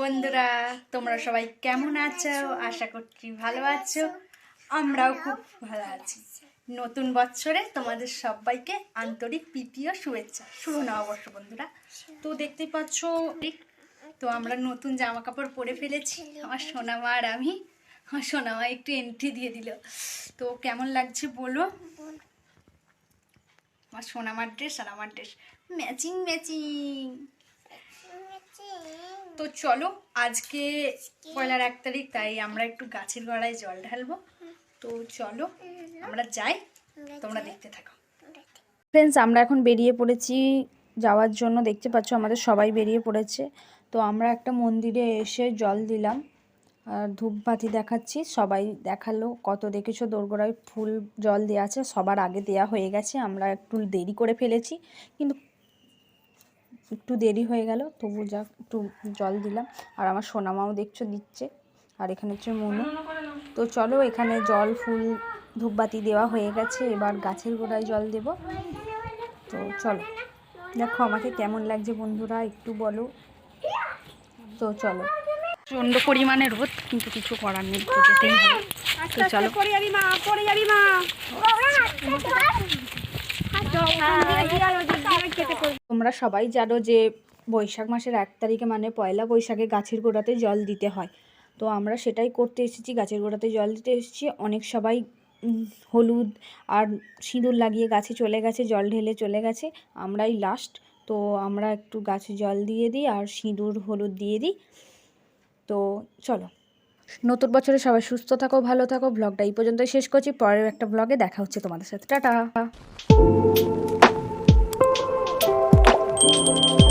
বন্ধুরা, তোমরা সবাই কেমন আছো? আশা করছি ভালো আছো। আমরাও খুব ভালো আছি। নতুন বছরে তোমাদের সবাইকে আন্তরিক প্রীতি ও শুভেচ্ছা। শুভ নববর্ষ বন্ধুরা। তো দেখতেই পাচ্ছ, তো আমরা নতুন জামা কাপড় পরে ফেলেছি। আমার সোনামা আর আমি। আমার সোনামা একটু এন্ট্রি দিয়ে দিল। তো কেমন লাগছে বলো? আমার সোনামার ড্রেস আর আমার ড্রেস ম্যাচিং ম্যাচিং তো চলো আজকে পয়লার এক তারিখ তাই আমরা একটু গাছের গোড়ায় জল ঢালবো। তো চলো আমরা যাই তোমরা দেখতে থাকো। ফ্রেন্ডস আমরা এখন বেরিয়ে পড়েছি যাওয়ার জন্য দেখতে পাচ্ছ আমাদের সবাই বেরিয়ে পড়েছে। তো আমরা একটা মন্দিরে এসে জল দিলাম আর ধূপবাতি দেখাচ্ছি সবাই দেখাল কত দেখেছ দোরগোড়ায় ফুল জল দেওয়া আছে সবার আগে দেয়া হয়ে গেছে আমরা একটু দেরি করে ফেলেছি কিন্তু একটু দেরি হয়ে গেল তবু যা একটু জল দিলাম। আর আমার সোনামাও দেখছ দিচ্ছে আর এখানে হচ্ছে মনু। তো চলো এখানে জল ফুল ধূপবাতি দেওয়া হয়ে গেছে এবার গাছের গোড়ায় জল দেব। তো চলো দেখো আমাকে কেমন লাগছে বন্ধুরা একটু বলো। তো চলো। প্রচণ্ড পরিমাণে রোদ কিন্তু কিছু করার নেই তো যেতেই হবে। তো চলো। মা তোমরা সবাই জানো যে বৈশাখ মাসের এক তারিখে মানে পয়লা বৈশাখে গাছের গোড়াতে জল দিতে হয়। তো আমরা সেটাই করতে এসেছি, গাছের গোড়াতে জল দিতে এসেছি। অনেক সবাই হলুদ আর সিঁদুর লাগিয়ে গাছে চলে গেছে, জল ঢেলে চলে গেছে। আমরাই লাস্ট তো আমরা একটু গাছে জল দিয়ে দিই আর সিঁদুর, হলুদ দিয়ে দিই। তো চলো। নতুন বছরে সবাই সুস্থ থাকো, ভালো থাকো। ব্লগটা এই পর্যন্তই শেষ করছি। পরের একটা ব্লগে দেখা হচ্ছে তোমাদের সাথে। টাটা! Thank you.